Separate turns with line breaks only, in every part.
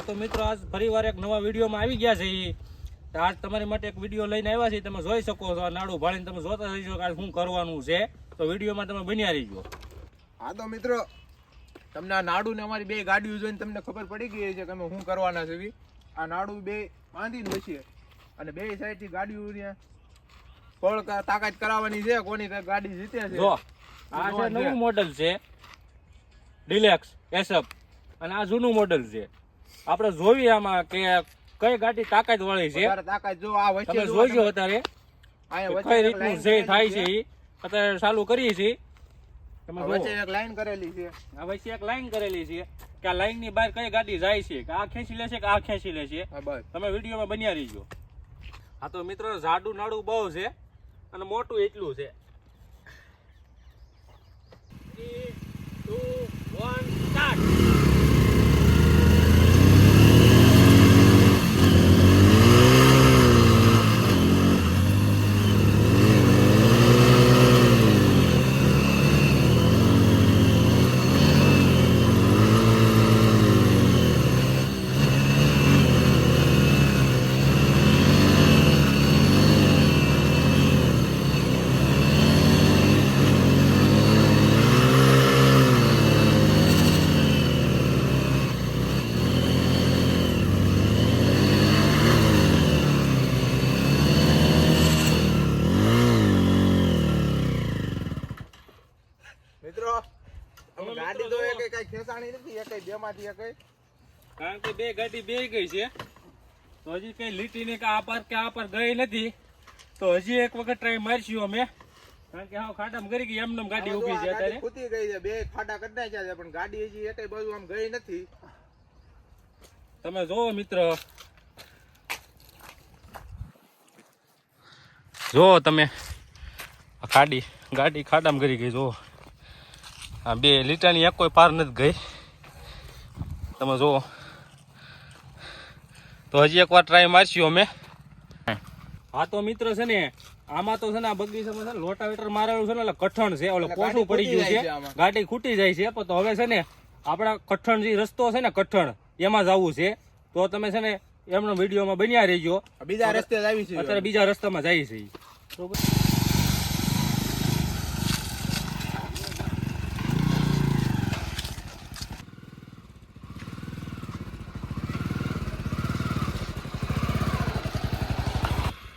તો મિત્રો આજ ફરીવાર એક નવા વિડીયોમાં આવી ગયા છે. તો આજ તમારી માટે એક વીડિયો લઈને આવ્યા છે તમે જોઈ શકો છો. આ નાડું ભાળીને તમે જોતા રહીશો કે શું કરવાનું છે. તો વિડીયોમાં તમે બન્યા રહીજો.
હા તો મિત્રો તમને આ નાડુ ને અમારી બે ગાડીઓ જોઈને તમને ખબર પડી ગઈ છે કે અમે શું કરવાના છે આ નાડુ બે બાંધીને બસીએ. અને બે સાઈડથી ગાડીઓ ફળ તાકાત કરાવવાની છે કોની ગાડી જીતે છે.
જો આ છે
છે.
નવું મોડલ છે. ડિલેક્સ એસઅપ અને આ જૂનું મોડલ છે. આપણે જોઈએ આમાં કે કઈ ગાડી તાકાત વાળી છે.
તાકાત જો આ વચ્ચે
તમે જોઈજો અત્યારે કઈ રીતનું જે
કરેલી
થાય છે. અત્યારે ચાલુ કરીએ છીએ. તમે
વચ્ચે એક લાઈન કરેલી છે.
વચ્ચે એક લાઈન કરેલી છે કે આ લાઈનની બહાર કઈ ગાડી જાય છે કે આ ખેંચી લેશે કે આ ખેંચી લેશે તમે વિડીયોમાં બન્યા રહીજો. હા તો મિત્રો જાડું નાડું બહુ છે અને મોટું એટલું છે.
મિત્રો અમે ગાડી તો એક કઈ ખેંચાણી નથી એક બે માંથી એક
કારણ કે બે ગાડી બે ગઈ છે. તો હજી કઈ લીટી ને કે આ પર કે આ પર ગઈ નથી. તો હજી એક વખત ટ્રાય મારશું અમે. કારણ કે હા ખાડા કરી ગઈ એમને ગાડી ઊભી છે અત્યારે.
ખૂતી ગઈ છે બે ખાડા કરી નાખ્યા છે પણ ગાડી હજી એકેય બાજુ આમ ગઈ નથી.
તમે જોવો મિત્ર. જોવો તમે. આ ખાડી ગાડી ખાડામાં કરી ગઈ જોવો. આ બે લીટાની એક કોઈ પાર નથી ગઈ. તમે જુઓ. તો હજી એકવાર ટ્રાય મારશું અમે. હા તો મિત્ર છે ને આમાં તો છે ને આ બગીચામાં છે ને લોટાવેટર મારેલું છે ને એટલે કઠણ છે. ઓલો
એટલે
કોઠું પડી ગયું છે. ગાડી ખૂટી જાય છે પણ તો હવે છે ને આપણા કઠણ જે રસ્તો છે ને કઠણ એમાં જવું છે. તો તમે છે ને એમનો વિડીયોમાં બન્યા રહેજો.
બીજા રસ્તે જ આવી છે.
અત્યારે બીજા રસ્તામાં જાય છે ઈ. તો પછી-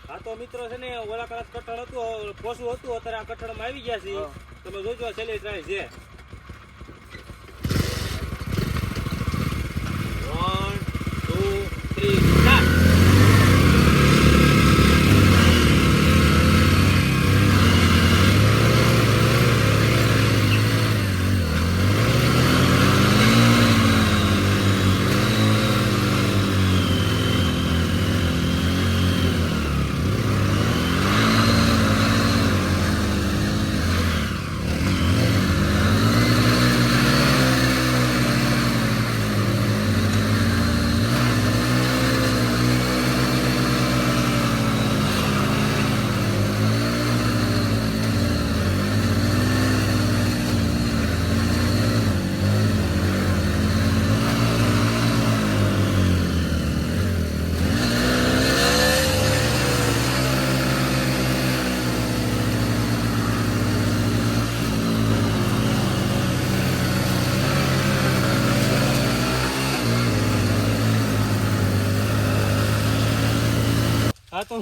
હા તો મિત્રો છે ને ઓલા કલાક કઠણ હતું પોસું હતું અત્યારે આ કઠણમાં આવી ગયા છે તમે જોજો છેલ્લી ટ્રાય છે. હા તો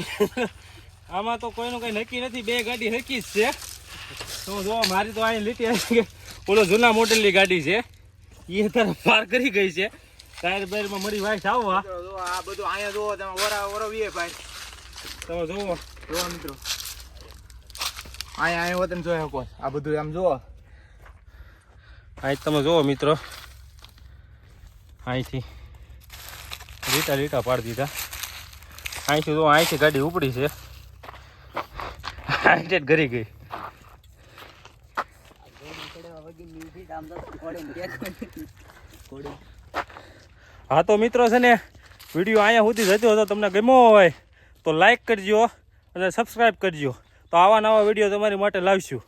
આમાં તો કોઈનું કઈ નક્કી નથી. બે ગાડી નક્કી જ છે. તો જો મારી તો અહીં લીટી આવી કે ઓલો જૂના મોડેલની ગાડી છે. એ અત્યારે પાર કરી ગઈ છે. ટાયર બાયરમાં મળી વાઈસ
આવો જો આ બધું અહીંયા જોવો તમે ઓરા ઓરવીએ ભાઈ.
તમે જોવો
જોવો મિત્રો. અહીંયા અહીંયા તમે જોઈ શકો. આ બધું આમ જોવો
અહીં તમે જોવો મિત્રો. અહીંથી લીટા લીટા પાડી દીધા. અહીંથી તો અહીંથી ગાડી ઉપડી છે. અહીંથી જ ઘરી ગઈ. હા, તો મિત્રો છે ને, વીડિયો અહીંયા સુધી જતો હતો. તમને ગમ્યો હોય તો લાઈક કરજો અને સબસ્ક્રાઈબ કરજો. તો આવા નવા વીડિયો તમારી માટે લાવીશું.